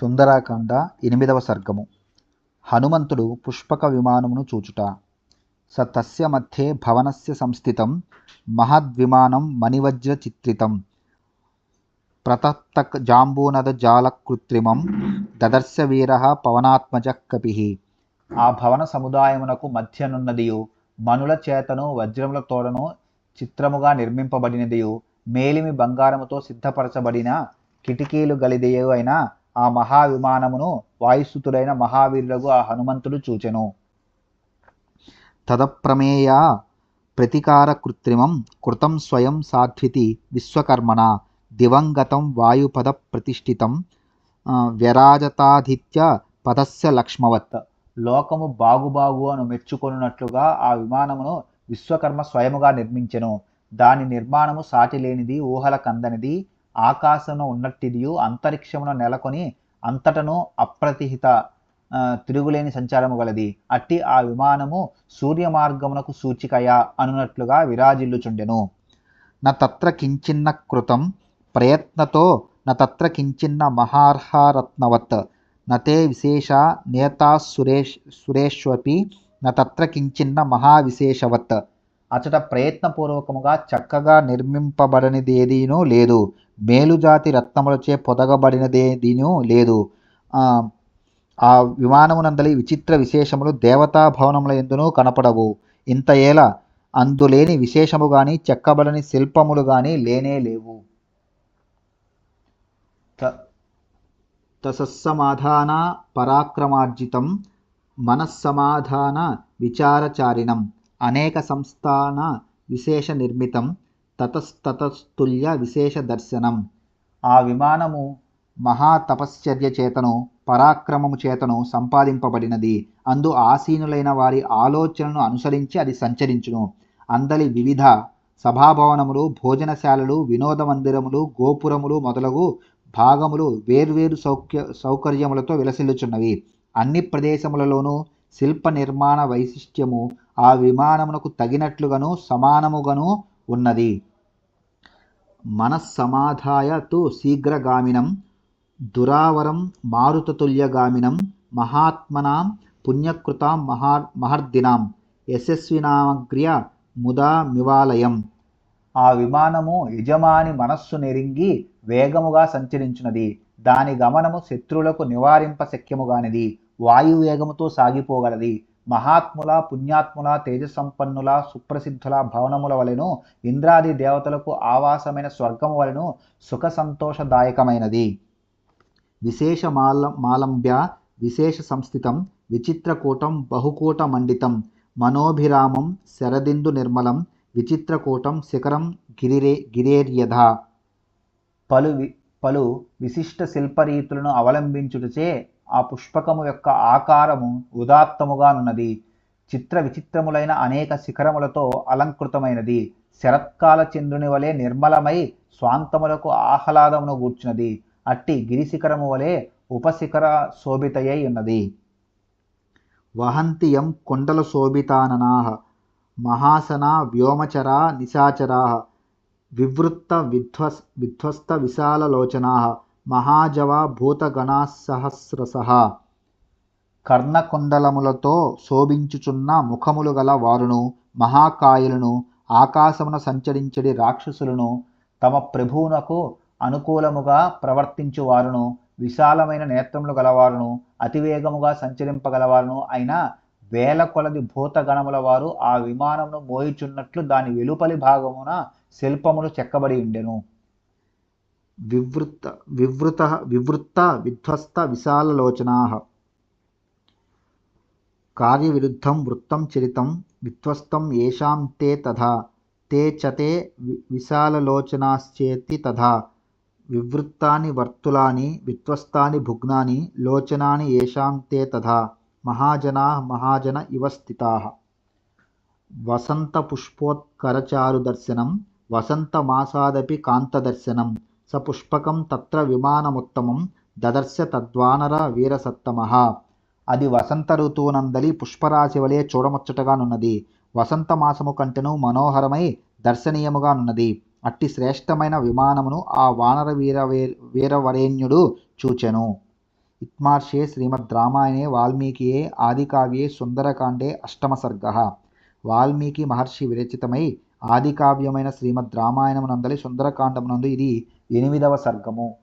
సుందరాకాండ ఎనిమిదవ సర్గము. హనుమంతుడు పుష్పక విమానమును చూచుట. స తస్య మధ్యే భవనస్య సంస్థితం మహద్విమానం మణివజ్ర చిత్రితం. ప్రతప్త జాంబూనద జాల కృత్రిమం దదర్శ వీర పవనాత్మజ కపి. ఆ భవన సముదాయమునకు మధ్యనున్నదియు మనుల చేతను వజ్రముల తోడను చిత్రముగా నిర్మింపబడినదియు మేలిమి బంగారముతో సిద్ధపరచబడిన కిటికీలు గలిదయు అయిన ఆ మహావిమానమును వాయుసుతుడైన మహావీరులకు ఆ హనుమంతుడు చూచెను. తదప్రమేయ ప్రతికార కృత్రిమం కృతం స్వయం సాధ్వితి విశ్వకర్మణ దివంగతం వాయుపద ప్రతిష్ఠితం వ్యరాజతాధిత్య పదస్య లక్ష్మవత్. లోకము బాగుబాగు అను మెచ్చుకొనున్నట్లుగా ఆ విమానమును విశ్వకర్మ స్వయముగా నిర్మించెను. దాని నిర్మాణము సాటి లేనిది ఊహల కందనిది ఆకాశమును ఉన్నట్టిదియు అంతరిక్షమును నెలకొని అంతటను అప్రతిహిత తిరుగులేని సంచారము గలది. అట్టి ఆ విమానము సూర్య మార్గమునకు సూచికయ అనున్నట్లుగా విరాజిల్లుచుండెను. నా తత్ర కించిన్న కృతం ప్రయత్నతో నా తత్ర కించిన్న మహార్హారత్నవత్. నతే విశేష నేతా సురేష్ సురేష్వపి నా తత్ర కించిన్న మహావిశేషవత్. అచట ప్రయత్నపూర్వకముగా చక్కగా నిర్మింపబడనిదేదీనూ లేదు. మేలుజాతి రత్నములచే పొదగబడినదే దీను లేదు. ఆ, విమానమునందలి విచిత్ర విశేషములు దేవతా భవనముల ఎందునూ కనపడవు. ఇంత ఏల అందులేని విశేషము గాని చెక్కబడని శిల్పములు గాని లేనే లేవు. త- తసస్సమాధాన పరాక్రమార్జితం మనస్సమాధాన విచారచారిణం అనేక సంస్థాన విశేష నిర్మితం తతస్తతస్తుల్య విశేష దర్శనం ఆ విమానము మహాతపశ్చర్య చేతను పరాక్రమము చేతను సంపాదింపబడినది. అందు ఆసీనులైన వారి ఆలోచనను అనుసరించి అది సంచరించును. అందలి వివిధ సభాభవనములు భోజనశాలలు వినోద మందిరములు గోపురములు మొదలగు భాగములు వేర్వేరు సౌఖ్య సౌకర్యములతో విలసిల్లుచున్నవి. అన్ని ప్రదేశములలోనూ శిల్ప నిర్మాణ వైశిష్ట్యము ఆ విమానమునకు తగినట్లుగాను సమానముగాను ఉన్నది. మనస్సమాధాయ తు శీఘ్రగామినం దురావరం మారుతతుల్యగామినం మహాత్మనాం పుణ్యకృతాం మహా మహర్దినాం యశస్వినామగ్ర్య ముదా మివాలయం ఆ విమానము యజమాని మనస్సు నెరింగి వేగముగా సంచరించినది. దాని గమనము శత్రువులకు నివారింప శక్యముగానిది వాయువేగముతో సాగిపోగలది. మహాత్ముల పుణ్యాత్ముల తేజసంపన్నుల సుప్రసిద్ధుల భవనముల వలెను ఇంద్రాది దేవతలకు ఆవాసమైన స్వర్గము వలెను సుఖ సంతోషదాయకమైనది విశేష మాల మాలంబ్య విశేష సంస్థితం విచిత్రకూటం బహుకూట మండితం మనోభిరామం శరదిందు నిర్మలం విచిత్రకూటం శిఖరం గిరిరే గిరేర్యధ పలు పలు విశిష్ట శిల్పరీతులను అవలంబించుటచే ఆ పుష్పకము యొక్క ఆకారము ఉదాత్తముగానున్నది. చిత్ర విచిత్రములైన అనేక శిఖరములతో అలంకృతమైనది. శరత్కాల చంద్రుని వలె నిర్మలమై స్వాంతములకు ఆహ్లాదమును గూర్చున్నది అట్టి గిరిశిఖరము వలె ఉపశిఖర శోభితయై ఉన్నది. వహంతియం కొండల శోభితాననా మహాసనా వ్యోమచరా నిశాచరా వివృత్త విధ్వస్ విధ్వస్త విశాలలోచనా మహాజవా భూతగణాసహస్రస కర్ణకుండలములతో శోభించుచున్న ముఖములు గల వారును మహాకాయులను ఆకాశమున సంచరించడి రాక్షసులను తమ ప్రభువునకు అనుకూలముగా ప్రవర్తించువారును విశాలమైన నేత్రములు గలవారును అతివేగముగా సంచరింపగలవారును అయిన వేల కొలది భూతగణముల వారు ఆ విమానమును మోయుచున్నట్లు దాని వెలుపలి భాగమున శిల్పములు చెక్కబడి ఉండెను. వివృత వివృత వివృత్త విధ్వస్త విశాలలోచనా కార్యవిరుద్ధం వృత్తం చరితం విధ్వస్తం ఏషాం తే తథా తే చతే విశాలలోచనాశ్చేతి తథా వివృత్తాని వర్తులాని విధ్వస్తాని భుగ్నాని లోచనాని ఏషాం తే తథా మహాజనా మహాజన ఇవ స్థితాః. వసంతపుష్పోత్కరచారుదర్శనం వసంతమాసాదపి కాంతదర్శనం. సపుష్పకం తత్ర విమానముత్తమం దదర్శ తద్వానర వీరసత్తమః. అది వసంత ఋతువునందలి పుష్పరాశి వలె చూడముచ్చటగానున్నది. వసంత మాసము కంటెను మనోహరమై దర్శనీయముగానున్నది. అట్టి శ్రేష్టమైన విమానమును ఆ వానర వీర వీరవరేణ్యుడు చూచెను. ఇత్మార్షే శ్రీమద్ రామాయణే వాల్మీకియే ఆదికావ్యే సుందరకాండే అష్టమ సర్గ వాల్మీకి మహర్షి విరచితమై ఆదికావ్యమైన శ్రీమద్ రామాయణమునందలి సుందరకాండమునందు ఇది ఎనిమిదవ సర్గము.